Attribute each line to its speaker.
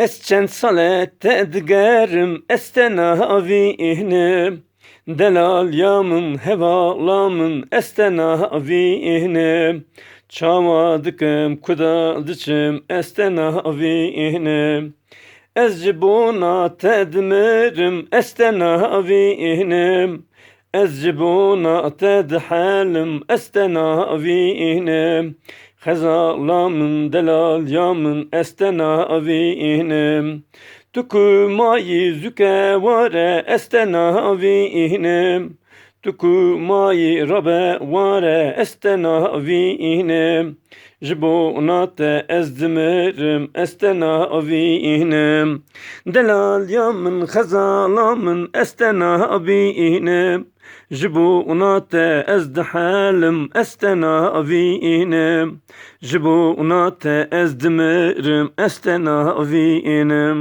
Speaker 1: Es çend sale tedgerim estenavihne Delal yamın hevalamın estenavihne Çavadıkım kudadıçım estenavihne Ezcibuna tedmirim estenavihne Ezcibuna tedhalim estenavihne Hezalamın delal yamın estenavihne Tukumayi zükevare estenavihne Tukumayi rabe vare estenavihne Jibonate ezdimirim estenavihne. Delal yamın hezalamın estenavihne Jibunate ezdehalim estenavihne. Jibunate ezdimirim estenavihne